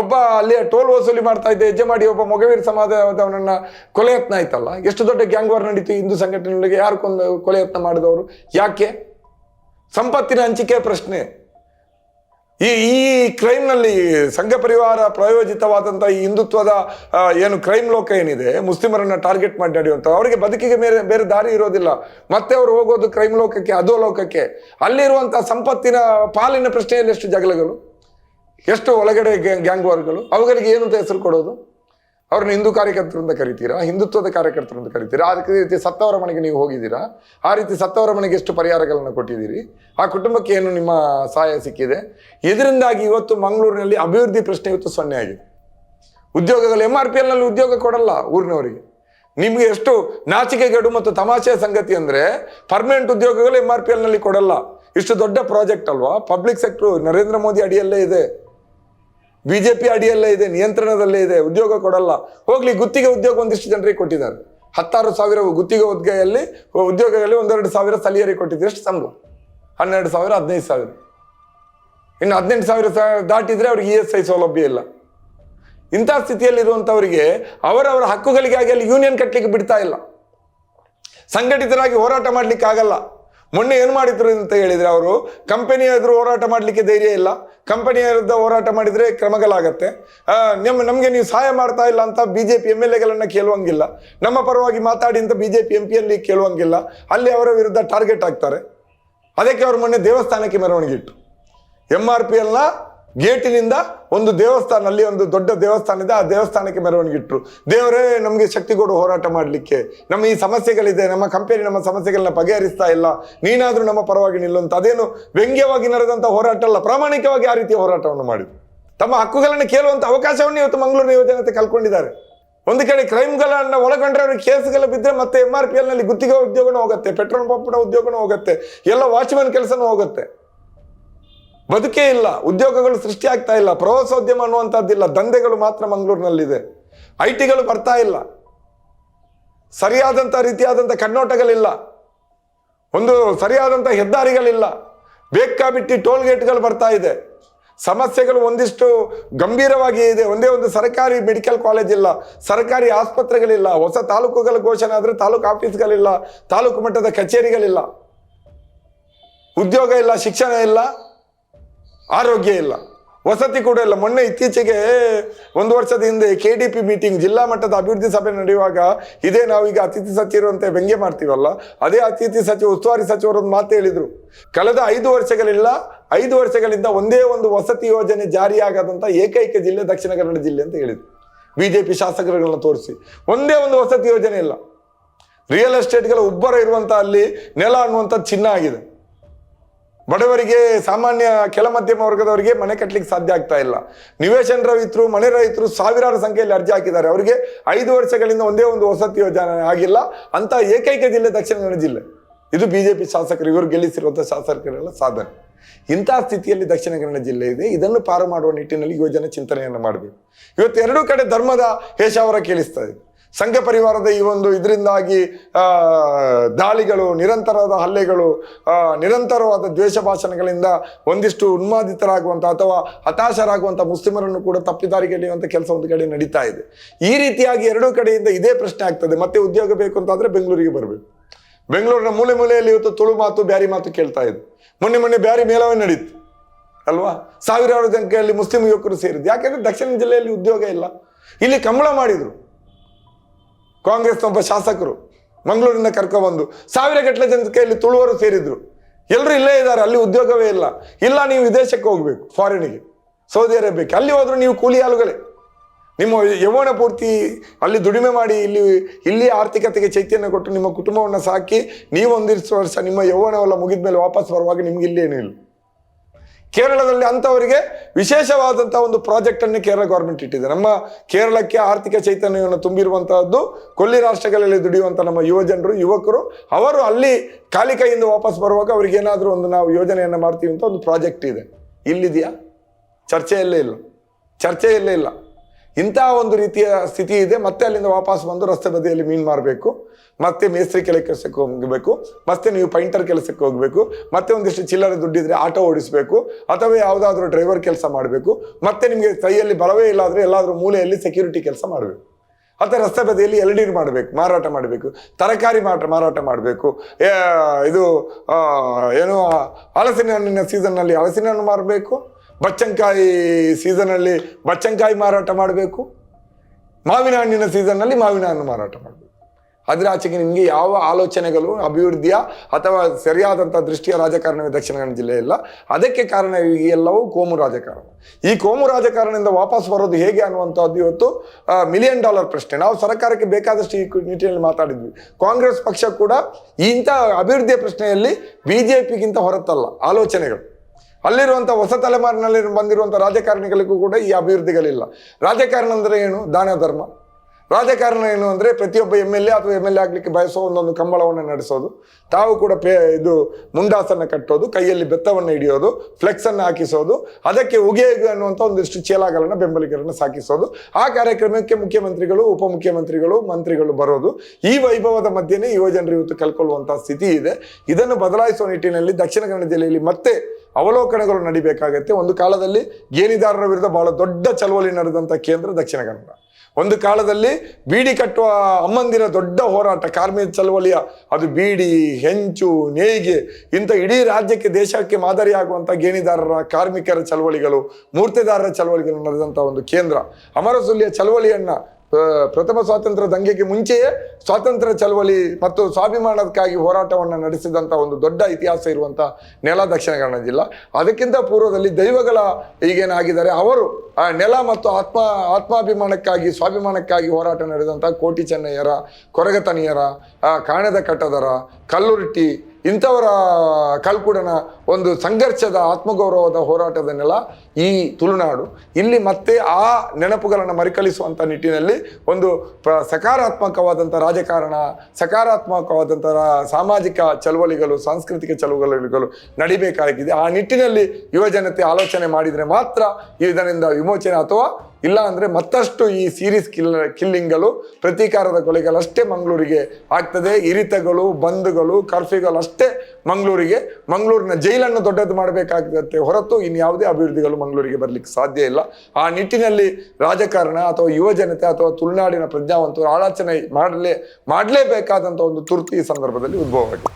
Speaker 1: ಒಬ್ಬ ಅಲ್ಲಿ ಟೋಲ್ ವಸೂಲಿ ಮಾಡ್ತಾ ಇದ್ದ, ಹೆಜ್ಜೆ ಮಾಡಿ ಒಬ್ಬ ಮೊಗವೀರ್ ಸಮಾಜದವನನ್ನ ಕೊಲೆ ಯತ್ನ ಆಯ್ತಲ್ಲ? ಎಷ್ಟು ದೊಡ್ಡ ಗ್ಯಾಂಗ್ ವಾರ್ ನಡೀತು ಹಿಂದೂ ಸಂಘಟನೆಗಳಿಗೆ? ಯಾರು ಕೊಲೆ ಯತ್ನ ಮಾಡಿದವರು? ಯಾಕೆ? ಸಂಪತ್ತಿನ ಹಂಚಿಕೆ ಪ್ರಶ್ನೆ. ಈ ಈ ಕ್ರೈಮ್ನಲ್ಲಿ ಸಂಘ ಪರಿವಾರ ಪ್ರಾಯೋಜಿತವಾದಂಥ ಈ ಹಿಂದುತ್ವದ ಏನು ಕ್ರೈಮ್ ಲೋಕ ಏನಿದೆ, ಮುಸ್ಲಿಮರನ್ನ ಟಾರ್ಗೆಟ್ ಮಾಡಿ ನಡೆಯುವಂಥ ಅವರಿಗೆ ಬದುಕಿಗೆ ಬೇರೆ ಬೇರೆ ದಾರಿ ಇರೋದಿಲ್ಲ. ಮತ್ತೆ ಅವರು ಹೋಗೋದು ಕ್ರೈಮ್ ಲೋಕಕ್ಕೆ ಅದೋ ಲೋಕಕ್ಕೆ. ಅಲ್ಲಿರುವಂಥ ಸಂಪತ್ತಿನ ಪಾಲಿನ ಪ್ರಶ್ನೆಯಲ್ಲಿ ಎಷ್ಟು ಜಗಳಗಳು? ಎಷ್ಟು ಒಳಗಡೆ ಗ್ಯಾಂಗ್ ವಾರ್ಗಳು ಅವುಗಳಿಗೆ ಏನು ಅಂತ ಹೆಸರು ಕೊಡೋದು? ಅವ್ರನ್ನ ಹಿಂದೂ ಕಾರ್ಯಕರ್ತರು ಅಂತ ಕರಿತೀರಾ? ಹಿಂದುತ್ವದ ಕಾರ್ಯಕರ್ತರು ಅಂತ ಕರಿತೀರಾ? ಅದಕ್ಕೆ ರೀತಿ ಸತ್ತವರ ಮನೆಗೆ ನೀವು ಹೋಗಿದ್ದೀರಾ? ಆ ರೀತಿ ಸತ್ತವರ ಮನೆಗೆ ಎಷ್ಟು ಪರಿಹಾರಗಳನ್ನು ಕೊಟ್ಟಿದ್ದೀರಿ? ಆ ಕುಟುಂಬಕ್ಕೆ ಏನು ನಿಮ್ಮ ಸಹಾಯ ಸಿಕ್ಕಿದೆ? ಇದರಿಂದಾಗಿ ಇವತ್ತು ಮಂಗಳೂರಿನಲ್ಲಿ ಅಭಿವೃದ್ಧಿ ಪ್ರಶ್ನೆ ಇವತ್ತು ಸೊನ್ನೆ ಆಗಿದೆ. ಉದ್ಯೋಗಗಳು ಎಂ ಆರ್ ಪಿ ಎಲ್ನಲ್ಲಿ ಉದ್ಯೋಗ ಕೊಡಲ್ಲ ಊರಿನವರಿಗೆ. ನಿಮಗೆ ಎಷ್ಟು ನಾಚಿಕೆಗಡು ಮತ್ತು ತಮಾಷೆಯ ಸಂಗತಿ ಅಂದರೆ ಪರ್ಮನೆಂಟ್ ಉದ್ಯೋಗಗಳು ಎಂ ಆರ್ ಪಿ ಎಲ್ನಲ್ಲಿ ಕೊಡಲ್ಲ. ಇಷ್ಟು ದೊಡ್ಡ ಪ್ರಾಜೆಕ್ಟ್ ಅಲ್ವಾ? ಪಬ್ಲಿಕ್ ಸೆಕ್ಟರ್ ನರೇಂದ್ರ ಮೋದಿ ಅಡಿಯಲ್ಲೇ ಇದೆ. ಬಿಜೆಪಿ ಅಡಿಯಲ್ಲೇ ಇದೆ, ನಿಯಂತ್ರಣದಲ್ಲೇ ಇದೆ, ಉದ್ಯೋಗ ಕೊಡಲ್ಲ. ಹೋಗ್ಲಿ, ಗುತ್ತಿಗೆ ಉದ್ಯೋಗ ಒಂದಿಷ್ಟು ಜನರಿಗೆ ಕೊಟ್ಟಿದ್ದಾರೆ. ಹತ್ತಾರು ಸಾವಿರ ಗುತ್ತಿಗೆ ಉದ್ಯೋಗದಲ್ಲಿ ಉದ್ಯೋಗದಲ್ಲಿ ಒಂದೆರಡು ಸಾವಿರ ಸ್ಥಳೀಯರಿಗೆ ಕೊಟ್ಟಿದ್ದೀರಿ ಎಷ್ಟು ಸಂಬಳ. ಹನ್ನೆರಡು ಸಾವಿರ, ಹದಿನೈದು ಸಾವಿರ. ಇನ್ನು ಹದಿನೆಂಟು ಸಾವಿರ ದಾಟಿದ್ರೆ ಅವ್ರಿಗೆ ಇ ಎಸ್ ಐ ಸೌಲಭ್ಯ ಇಲ್ಲ. ಇಂಥ ಸ್ಥಿತಿಯಲ್ಲಿರುವಂಥವರಿಗೆ ಅವರವರ ಹಕ್ಕುಗಳಿಗಾಗಿ ಅಲ್ಲಿ ಯೂನಿಯನ್ ಕಟ್ಟಲಿಕ್ಕೆ ಬಿಡ್ತಾ ಇಲ್ಲ. ಸಂಘಟಿತರಾಗಿ ಹೋರಾಟ ಮಾಡಲಿಕ್ಕೆ ಆಗಲ್ಲ ಮೊನ್ನೆ ಏನು ಮಾಡಿದ್ರು ಅಂತ ಹೇಳಿದರೆ ಅವರು ಕಂಪನಿ ಎದುರು ಹೋರಾಟ ಮಾಡಲಿಕ್ಕೆ ಧೈರ್ಯ ಇಲ್ಲ. ಕಂಪನಿಯ ವಿರುದ್ಧ ಹೋರಾಟ ಮಾಡಿದರೆ ಕ್ರಮಗಳಾಗತ್ತೆ. ನಿಮ್ಮ ನಮಗೆ ನೀವು ಸಹಾಯ ಮಾಡ್ತಾ ಇಲ್ಲ ಅಂತ B J P M L ಎಗಳನ್ನ ಕೇಳುವಂಗಿಲ್ಲ. ನಮ್ಮ ಪರವಾಗಿ ಮಾತಾಡಿ ಅಂತ ಬಿ ಜೆ ಪಿ ಎಂ ಕೇಳುವಂಗಿಲ್ಲ. ಅಲ್ಲಿ ಅವರ ವಿರುದ್ಧ ಟಾರ್ಗೆಟ್ ಆಗ್ತಾರೆ ಅದಕ್ಕೆ ಅವ್ರ ಮೊನ್ನೆ ದೇವಸ್ಥಾನಕ್ಕೆ ಮೆರವಣಿಗೆ ಇಟ್ಟು. ಎಂ ಆರ್ ಪಿ ಎಲ್ನ ಗೇಟಿನಿಂದ ಒಂದು ದೇವಸ್ಥಾನ ಅಲ್ಲಿ ಒಂದು ದೊಡ್ಡ ದೇವಸ್ಥಾನ ಇದೆ, ಆ ದೇವಸ್ಥಾನಕ್ಕೆ ಮೆರವಣಿಗೆ ಇಟ್ಟರು ದೇವರೇ, ನಮಗೆ ಶಕ್ತಿ ಕೊಡು ಹೋರಾಟ ಮಾಡಲಿಕ್ಕೆ. ನಮ್ಮ ಈ ಸಮಸ್ಯೆಗಳಿದೆ, ನಮ್ಮ ಕಂಪನಿ ನಮ್ಮ ಸಮಸ್ಯೆಗಳನ್ನ ಬಗೆಹರಿಸ್ತಾ ಇಲ್ಲ. ನೀನಾದ್ರೂ ನಮ್ಮ ಪರವಾಗಿ ನಿಲ್ಲುವಂತ ಅದೇನು ವ್ಯಂಗ್ಯವಾಗಿ ನಡೆದಂತ ಹೋರಾಟ ಅಲ್ಲ, ಪ್ರಾಮಾಣಿಕವಾಗಿ ಆ ರೀತಿಯ ಹೋರಾಟವನ್ನು ಮಾಡಿದ್ರು. ತಮ್ಮ ಹಕ್ಕುಗಳನ್ನು ಕೇಳುವಂತ ಅವಕಾಶವನ್ನು ಇವತ್ತು ಮಂಗಳೂರು ಯುವಜನತೆ ಕಲ್ಕೊಂಡಿದ್ದಾರೆ ಒಂದು ಕಡೆ ಕ್ರೈಮ್ಗಳನ್ನ ಒಳಗೊಂಡ್ರೆ ಅವ್ರಿಗೆ ಕೇಸ್ಗಳು ಬಿದ್ದರೆ ಮತ್ತೆ ಎಂ ಆರ್ ಪಿ ಎಲ್ನಲ್ಲಿ ಗುತ್ತಿಗೆ ಉದ್ಯೋಗನೂ ಹೋಗುತ್ತೆ, ಪೆಟ್ರೋಲ್ ಪಂಪ್ನ ಉದ್ಯೋಗನೂ ಹೋಗುತ್ತೆ, ಎಲ್ಲ ವಾಚ್ಮನ್ ಕೆಲಸನೂ ಹೋಗುತ್ತೆ. ಬದುಕೇ ಇಲ್ಲ, ಉದ್ಯೋಗಗಳು ಸೃಷ್ಟಿಯಾಗ್ತಾ ಇಲ್ಲ, ಪ್ರವಾಸೋದ್ಯಮ ಅನ್ನುವಂಥದ್ದಿಲ್ಲ ದಂಧೆಗಳು ಮಾತ್ರ ಮಂಗಳೂರಿನಲ್ಲಿದೆ. ಐ ಟಿಗಳು ಬರ್ತಾ ಇಲ್ಲ. ಸರಿಯಾದಂಥ ರೀತಿಯಾದಂಥ ಕಣ್ಣೋಟಗಳಿಲ್ಲ. ಒಂದು ಸರಿಯಾದಂಥ ಹೆದ್ದಾರಿಗಳಿಲ್ಲ. ಬೇಕಾಬಿಟ್ಟಿ ಟೋಲ್ ಗೇಟ್ಗಳು ಬರ್ತಾ ಇದೆ. ಸಮಸ್ಯೆಗಳು ಒಂದಿಷ್ಟು ಗಂಭೀರವಾಗಿ ಇದೆ. ಒಂದೇ ಒಂದು ಸರ್ಕಾರಿ ಮೆಡಿಕಲ್ ಕಾಲೇಜ್ ಇಲ್ಲ, ಸರ್ಕಾರಿ ಆಸ್ಪತ್ರೆಗಳಿಲ್ಲ, ಹೊಸ ತಾಲೂಕುಗಳ ಘೋಷಣೆ ಆದರೆ ತಾಲೂಕು ಆಫೀಸ್ಗಳಿಲ್ಲ, ತಾಲೂಕು ಮಟ್ಟದ ಕಚೇರಿಗಳಿಲ್ಲ. ಉದ್ಯೋಗ ಇಲ್ಲ, ಶಿಕ್ಷಣ ಇಲ್ಲ. ಆರೋಗ್ಯ ಇಲ್ಲ. ವಸತಿ ಕೂಡ ಇಲ್ಲ. ಮೊನ್ನೆ ಇತ್ತೀಚೆಗೆ ಒಂದು ವರ್ಷದ ಹಿಂದೆ ಕೆ ಡಿ ಪಿ ಮೀಟಿಂಗ್ ಜಿಲ್ಲಾ ಮಟ್ಟದ ಅಭಿವೃದ್ಧಿ ಸಭೆ ನಡೆಯುವಾಗ ಇದೇ ನಾವೀಗ ಅತಿಥಿ ಸಚಿವರಂತೆ ವ್ಯಂಗ್ಯ ಮಾಡ್ತೀವಲ್ಲ, ಅದೇ ಅತಿಥಿ ಸಚಿವ, ಉಸ್ತುವಾರಿ ಸಚಿವರೊಂದು ಮಾತು ಹೇಳಿದ್ರು. ಕಳೆದ ಐದು ವರ್ಷಗಳಿಲ್ಲ ಐದು ವರ್ಷಗಳಿಂದ ಒಂದೇ ಒಂದು ವಸತಿ ಯೋಜನೆ ಜಾರಿಯಾಗದಂತ ಏಕೈಕ ಜಿಲ್ಲೆ ದಕ್ಷಿಣ ಕನ್ನಡ ಜಿಲ್ಲೆ ಅಂತ ಹೇಳಿದ್ರು. ಬಿಜೆಪಿ ಶಾಸಕರುಗಳನ್ನ ತೋರಿಸಿ. ಒಂದೇ ಒಂದು ವಸತಿ ಯೋಜನೆ ಇಲ್ಲ. ರಿಯಲ್ ಎಸ್ಟೇಟ್ಗಳ ಉಬ್ಬರ ಇರುವಂತ ಅಲ್ಲಿ ನೆಲ ಅನ್ನುವಂಥದ್ದು ಚಿನ್ನ ಆಗಿದೆ. ಬಡವರಿಗೆ, ಸಾಮಾನ್ಯ ಕೆಳ ಮಧ್ಯಮ ವರ್ಗದವರಿಗೆ ಮನೆ ಕಟ್ಟಲಿಕ್ಕೆ ಸಾಧ್ಯ ಆಗ್ತಾ ಇಲ್ಲ. ನಿವೇಶನ ರೈತರು ಮನೆ ರೈತರು ಸಾವಿರಾರು ಸಂಖ್ಯೆಯಲ್ಲಿ ಅರ್ಜಿ ಹಾಕಿದ್ದಾರೆ. ಅವರಿಗೆ ಐದು ವರ್ಷಗಳಿಂದ ಒಂದೇ ಒಂದು ವಸತಿ ಯೋಜನೆ ಆಗಿಲ್ಲ. ಅಂತ ಏಕೈಕ ಜಿಲ್ಲೆ ದಕ್ಷಿಣ ಕನ್ನಡ ಜಿಲ್ಲೆ. ಇದು ಬಿಜೆಪಿ ಶಾಸಕರು, ಇವರು ಗೆಲ್ಲಿಸಿರುವಂತಹ ಶಾಸಕರೆಲ್ಲ ಸಾಧನೆ. ಇಂತಹ ಸ್ಥಿತಿಯಲ್ಲಿ ದಕ್ಷಿಣ ಕನ್ನಡ ಜಿಲ್ಲೆ ಇದೆ. ಇದನ್ನು ಪಾರು ಮಾಡುವ ನಿಟ್ಟಿನಲ್ಲಿ ಯೋಜನೆ ಚಿಂತನೆಯನ್ನು ಮಾಡಬೇಕು. ಇವತ್ತು ಎರಡೂ ಕಡೆ ಧರ್ಮದ ಹೇಷಾವರ ಕೇಳಿಸ್ತಾ ಇದೆ. ಸಂಘ ಪರಿವಾರದ ಈ ಒಂದು ಇದರಿಂದಾಗಿ ದಾಳಿಗಳು ನಿರಂತರವಾದ ಹಲ್ಲೆಗಳು ನಿರಂತರವಾದ ದ್ವೇಷ ಭಾಷಣಗಳಿಂದ ಒಂದಿಷ್ಟು ಉನ್ಮಾದಿತರಾಗುವಂಥ ಅಥವಾ ಹತಾಶರಾಗುವಂಥ ಮುಸ್ಲಿಮರನ್ನು ಕೂಡ ತಪ್ಪಿದಾರಿಗೆ ಎಳೆಯುವಂಥ ಕೆಲಸ ಒಂದು ಕಡೆ ನಡೀತಾ ಇದೆ. ಈ ರೀತಿಯಾಗಿ ಎರಡೂ ಕಡೆಯಿಂದ ಇದೇ ಪ್ರಶ್ನೆ ಆಗ್ತದೆ. ಮತ್ತೆ ಉದ್ಯೋಗ ಬೇಕು ಅಂತಾದರೆ ಬೆಂಗಳೂರಿಗೆ ಬರಬೇಕು. ಬೆಂಗಳೂರಿನ ಮೂಲೆ ಮೂಲೆಯಲ್ಲಿ ಇವತ್ತು ತುಳು ಮಾತು, ಬ್ಯಾರಿ ಮಾತು ಕೇಳ್ತಾ ಇದೆ. ಮೊನ್ನೆ ಮೊನ್ನೆ ಬ್ಯಾರಿ ಮೇಳವೇ ನಡೀತು. ಅಲ್ವಾ? ಸಾವಿರಾರು ಸಂಖ್ಯೆಯಲ್ಲಿ ಮುಸ್ಲಿಂ ಯುವಕರು ಸೇರಿದ್ದು. ಯಾಕೆಂದ್ರೆ ದಕ್ಷಿಣ ಜಿಲ್ಲೆಯಲ್ಲಿ ಉದ್ಯೋಗ ಇಲ್ಲ. ಇಲ್ಲಿ ಕಂಬಳ ಮಾಡಿದ್ರು. ಕಾಂಗ್ರೆಸ್ನ ಒಬ್ಬ ಶಾಸಕರು ಮಂಗಳೂರಿನ ಕರ್ಕೊಬಂದು ಸಾವಿರ ಗಟ್ಟಲೆ ಕೈಯಲ್ಲಿ ತುಳುವರು ಸೇರಿದ್ರು. ಎಲ್ಲರೂ ಇಲ್ಲೇ ಇದ್ದಾರೆ, ಅಲ್ಲಿ ಉದ್ಯೋಗವೇ ಇಲ್ಲ. ಇಲ್ಲ, ನೀವು ವಿದೇಶಕ್ಕೆ ಹೋಗ್ಬೇಕು ಫಾರಿನಿಗೆ ಸೌದಿ ಅರೇಬಿಯಾಕ್ಕೆ. ಅಲ್ಲಿ ಹೋದ್ರೂ ನೀವು ಕೂಲಿ ಆಳುಗಳೇ. ನಿಮ್ಮ ಯೌವನ ಪೂರ್ತಿ ಅಲ್ಲಿ ದುಡಿಮೆ ಮಾಡಿ ಇಲ್ಲಿ ಇಲ್ಲಿ ಆರ್ಥಿಕತೆಗೆ ಚೈತನ್ಯ ಕೊಟ್ಟು ನಿಮ್ಮ ಕುಟುಂಬವನ್ನು ಸಾಕಿ, ನೀವು ಒಂದಿಷ್ಟು ವರ್ಷ ನಿಮ್ಮ ಯೌವನವೆಲ್ಲ ಮುಗಿದ ಮೇಲೆ ವಾಪಸ್ ಬರುವಾಗ ನಿಮ್ಗೆ ಇಲ್ಲೇನೂ ಇಲ್ಲ. ಕೇರಳದಲ್ಲಿ ಅಂಥವರಿಗೆ ವಿಶೇಷವಾದಂಥ ಒಂದು ಪ್ರಾಜೆಕ್ಟ್ ಅನ್ನು ಕೇರಳ ಗೌರ್ಮೆಂಟ್ ಇಟ್ಟಿದೆ. ನಮ್ಮ ಕೇರಳಕ್ಕೆ ಆರ್ಥಿಕ ಚೈತನ್ಯವನ್ನು ತುಂಬಿರುವಂತಹದ್ದು ಕೊಲ್ಲಿ ರಾಷ್ಟ್ರಗಳಲ್ಲಿ ದುಡಿಯುವಂಥ ನಮ್ಮ ಯುವ ಜನರು, ಯುವಕರು. ಅವರು ಅಲ್ಲಿ ಖಾಲಿ ಕೈಯಿಂದ ವಾಪಸ್ ಬರುವಾಗ ಅವರಿಗೇನಾದರೂ ಒಂದು ನಾವು ಯೋಜನೆಯನ್ನು ಮಾಡ್ತೀವಿ ಅಂತ ಒಂದು ಪ್ರಾಜೆಕ್ಟ್ ಇದೆ. ಇಲ್ಲಿದೆಯಾ? ಚರ್ಚೆಯಲ್ಲೇ ಇಲ್ಲ. ಚರ್ಚೆಯಲ್ಲೇ ಇಲ್ಲ. ಇಂತಹ ಒಂದು ರೀತಿಯ ಸ್ಥಿತಿ ಇದೆ. ಮತ್ತೆ ಅಲ್ಲಿಂದ ವಾಪಸ್ ಬಂದು ರಸ್ತೆ ಬದಿಯಲ್ಲಿ ಮೀನು ಮಾರಬೇಕು. ಮತ್ತೆ ಮೇಸ್ತ್ರಿ ಕೆಲಸಕ್ಕೆ ಹೋಗಬೇಕು. ಮತ್ತೆ ನೀವು ಪೈಂಟರ್ ಕೆಲಸಕ್ಕೆ ಹೋಗಬೇಕು. ಮತ್ತೆ ಒಂದಿಷ್ಟು ಚಿಲ್ಲರೆ ದುಡ್ಡಿದ್ರೆ ಆಟೋ ಓಡಿಸಬೇಕು. ಅಥವಾ ಯಾವುದಾದ್ರೂ ಡ್ರೈವರ್ ಕೆಲಸ ಮಾಡಬೇಕು. ಮತ್ತೆ ನಿಮಗೆ ಕೈಯಲ್ಲಿ ಬಲವೇ ಇಲ್ಲ ಆದರೆ ಎಲ್ಲಾದರೂ ಮೂಲೆಯಲ್ಲಿ ಸೆಕ್ಯೂರಿಟಿ ಕೆಲಸ ಮಾಡಬೇಕು. ಅಥವಾ ರಸ್ತೆ ಬದಿಯಲ್ಲಿ ಎಲ್ಡೀರ್ ಮಾಡಬೇಕು, ಮಾರಾಟ ಮಾಡಬೇಕು. ತರಕಾರಿ ಮಾಟ, ಮಾರಾಟ ಮಾಡಬೇಕು. ಇದು ಏನು ಹಲಸಿನ ಹಣ್ಣಿನ ಸೀಸನ್ನಲ್ಲಿ ಹಲಸಿನ ಹಣ್ಣು ಮಾರಬೇಕು. ಬಚ್ಚಂಕಾಯಿ ಸೀಸನಲ್ಲಿ ಬಚ್ಚಂಕಾಯಿ ಮಾರಾಟ ಮಾಡಬೇಕು. ಮಾವಿನ ಹಣ್ಣಿನ ಸೀಸನ್ನಲ್ಲಿ ಮಾವಿನ ಹಣ್ಣು ಮಾರಾಟ ಮಾಡಬೇಕು. ಅದರ ಆಚೆಗೆ ನಿಮಗೆ ಯಾವ ಆಲೋಚನೆಗಳು, ಅಭಿವೃದ್ಧಿಯ ಅಥವಾ ಸರಿಯಾದಂಥ ದೃಷ್ಟಿಯ ರಾಜಕಾರಣವೇ ದಕ್ಷಿಣ ಕನ್ನಡ ಜಿಲ್ಲೆ ಇಲ್ಲ. ಅದಕ್ಕೆ ಕಾರಣ ಈ ಎಲ್ಲವೂ ಕೋಮು ರಾಜಕಾರಣ. ಈ ಕೋಮು ರಾಜಕಾರಣದಿಂದ ವಾಪಸ್ ಬರೋದು ಹೇಗೆ ಅನ್ನುವಂಥದ್ದು ಇವತ್ತು ಮಿಲಿಯನ್ ಡಾಲರ್ ಪ್ರಶ್ನೆ. ನಾವು ಸರ್ಕಾರಕ್ಕೆ ಬೇಕಾದಷ್ಟು ಈ ನಿಟ್ಟಿನಲ್ಲಿ ಮಾತಾಡಿದ್ವಿ. ಕಾಂಗ್ರೆಸ್ ಪಕ್ಷ ಕೂಡ ಇಂಥ ಅಭಿವೃದ್ಧಿಯ ಪ್ರಶ್ನೆಯಲ್ಲಿ ಬಿ ಜೆ ಪಿಗಿಂತ ಹೊರತಲ್ಲ ಆಲೋಚನೆಗಳು. ಅಲ್ಲಿರುವಂಥ ಹೊಸ ತಲೆಮಾರಿನಲ್ಲಿ ಬಂದಿರುವಂಥ ರಾಜಕಾರಣಿಗಳಿಗೂ ಕೂಡ ಈ ಅಭಿವೃದ್ಧಿಗಳಿಲ್ಲ. ರಾಜಕಾರಣ ಅಂದರೆ ಏನು? ದಾನ ಧರ್ಮ. ರಾಜಕಾರಣ ಏನು ಅಂದರೆ ಪ್ರತಿಯೊಬ್ಬ ಎಂ ಎಲ್ ಎ ಅಥವಾ ಎಂ ಎಲ್ ಎ ಆಗಲಿಕ್ಕೆ ಬಯಸೋ ಒಂದೊಂದು ಕಂಬಳವನ್ನು ನಡೆಸೋದು. ತಾವು ಕೂಡ ಪೇ ಇದು ಮುಂಡಾಸನ್ನು ಕಟ್ಟೋದು, ಕೈಯಲ್ಲಿ ಬೆತ್ತವನ್ನು ಹಿಡಿಯೋದು ಫ್ಲೆಕ್ಸನ್ನು ಹಾಕಿಸೋದು, ಅದಕ್ಕೆ ಉಗೆ ಅನ್ನುವಂಥ ಒಂದಿಷ್ಟು ಚೇಲಾಗಳನ್ನು ಬೆಂಬಲಿಗರನ್ನು ಸಾಕಿಸೋದು. ಆ ಕಾರ್ಯಕ್ರಮಕ್ಕೆ ಮುಖ್ಯಮಂತ್ರಿಗಳು, ಉಪಮುಖ್ಯಮಂತ್ರಿಗಳು, ಮಂತ್ರಿಗಳು ಬರೋದು. ಈ ವೈಭವದ ಮಧ್ಯೆನೇ ಯುವ ಜನರು ಇವತ್ತು ಕಲ್ಕೊಳ್ಳುವಂಥ ಸ್ಥಿತಿ ಇದೆ. ಇದನ್ನು ಬದಲಾಯಿಸುವ ನಿಟ್ಟಿನಲ್ಲಿ ದಕ್ಷಿಣ ಕನ್ನಡ ಜಿಲ್ಲೆಯಲ್ಲಿ ಮತ್ತೆ ಅವಲೋಕನಗಳು ನಡಿಬೇಕಾಗತ್ತೆ. ಒಂದು ಕಾಲದಲ್ಲಿ ಗೇಣಿದಾರರ ವಿರುದ್ಧ ಬಹಳ ದೊಡ್ಡ ಚಳವಳಿ ನಡೆದಂಥ ಕೇಂದ್ರ ದಕ್ಷಿಣ ಕನ್ನಡ. ಒಂದು ಕಾಲದಲ್ಲಿ ಬೀಡಿ ಕಟ್ಟುವ ಅಮ್ಮಂದಿರ ದೊಡ್ಡ ಹೋರಾಟ, ಕಾರ್ಮಿಕ ಚಳವಳಿಯ, ಅದು ಬೀಡಿ, ಹೆಂಚು, ನೇಯ್ಗೆ, ಇಂಥ ಇಡೀ ರಾಜ್ಯಕ್ಕೆ ದೇಶಕ್ಕೆ ಮಾದರಿಯಾಗುವಂಥ ಗೇಣಿದಾರರ, ಕಾರ್ಮಿಕರ ಚಳವಳಿಗಳು, ಮೂರ್ತಿದಾರರ ಚಳವಳಿಗಳು ನಡೆದಂಥ ಒಂದು ಕೇಂದ್ರ. ಅಮರಸುಲ್ಯ ಚಳವಳಿಯನ್ನ ಪ್ರಥಮ ಸ್ವಾತಂತ್ರ್ಯ ದಂಗೆಗೆ ಮುಂಚೆಯೇ ಸ್ವಾತಂತ್ರ್ಯ ಚಳವಳಿ ಮತ್ತು ಸ್ವಾಭಿಮಾನಕ್ಕಾಗಿ ಹೋರಾಟವನ್ನು ನಡೆಸಿದಂಥ ಒಂದು ದೊಡ್ಡ ಇತಿಹಾಸ ಇರುವಂಥ ನೆಲ ದಕ್ಷಿಣ ಕನ್ನಡ ಜಿಲ್ಲಾ. ಅದಕ್ಕಿಂತ ಪೂರ್ವದಲ್ಲಿ ದೈವಗಳ ಈಗೇನಾಗಿದ್ದಾರೆ, ಅವರು ಆ ನೆಲ ಮತ್ತು ಆತ್ಮ, ಆತ್ಮಾಭಿಮಾನಕ್ಕಾಗಿ, ಸ್ವಾಭಿಮಾನಕ್ಕಾಗಿ ಹೋರಾಟ ನಡೆದಂಥ ಕೋಟಿ ಚೆನ್ನಯ್ಯರ, ಕೊರಗತನಿಯರ ಕಾಣದ ಕಟ್ಟದರ ಕಲ್ಲುರ್ಟಿ ಇಂಥವರ ಕಲ್ಕುಡನ ಒಂದು ಸಂಘರ್ಷದ ಆತ್ಮಗೌರವದ ಹೋರಾಟದನ್ನೆಲ್ಲ ನೆಲ ಈ ತುಳುನಾಡು, ಇಲ್ಲಿ ಮತ್ತೆ ಆ ನೆನಪುಗಳನ್ನು ಮರುಕಳಿಸುವಂಥ ನಿಟ್ಟಿನಲ್ಲಿ ಒಂದು ಪ್ರ- ಸಕಾರಾತ್ಮಕವಾದಂಥ ರಾಜಕಾರಣ ಸಕಾರಾತ್ಮಕವಾದಂಥ ಸಾಮಾಜಿಕ ಚಳವಳಿಗಳು, ಸಾಂಸ್ಕೃತಿಕ ಚಳವಳಿಗಳು ನಡಿಬೇಕಾಗಿದೆ ಆ ನಿಟ್ಟಿನಲ್ಲಿ ಯುವಜನತೆ ಆಲೋಚನೆ ಮಾಡಿದರೆ ಮಾತ್ರ ಇದರಿಂದ ವಿಮೋಚನೆ ಅಥವಾ ಇಲ್ಲ ಅಂದರೆ ಮತ್ತಷ್ಟು ಈ ಸೀರೀಸ್ ಕಿಲ್ ಕಿಲ್ಲಿಂಗ್ಗಳು ಪ್ರತೀಕಾರದ ಕೊಲೆಗಳಷ್ಟೇ ಮಂಗಳೂರಿಗೆ ಆಗ್ತದೆ. ಇರಿತಗಳು ಬಂದ್ಗಳು ಕರ್ಫ್ಯೂಗಳು ಅಷ್ಟೇ ಮಂಗಳೂರಿಗೆ. ಮಂಗಳೂರಿನ ಜೈಲನ್ನು ದೊಡ್ಡದು ಮಾಡಬೇಕಾಗುತ್ತೆ ಹೊರತು ಇನ್ಯಾವುದೇ ಅಭಿವೃದ್ಧಿಗಳು ಮಂಗಳೂರಿಗೆ ಬರಲಿಕ್ಕೆ ಸಾಧ್ಯ ಇಲ್ಲ. ಆ ನಿಟ್ಟಿನಲ್ಲಿ ರಾಜಕಾರಣ ಅಥವಾ ಯುವ ಜನತೆ ಅಥವಾ ತುಳುನಾಡಿನ ಪ್ರಜ್ಞಾವಂತರು ಆಲೋಚನೆ ಮಾಡಲೇ, ಮಾಡಲೇಬೇಕಾದಂಥ ಒಂದು ತುರ್ತು ಈ ಸಂದರ್ಭದಲ್ಲಿ ಉದ್ಭವವಾಗಿದೆ.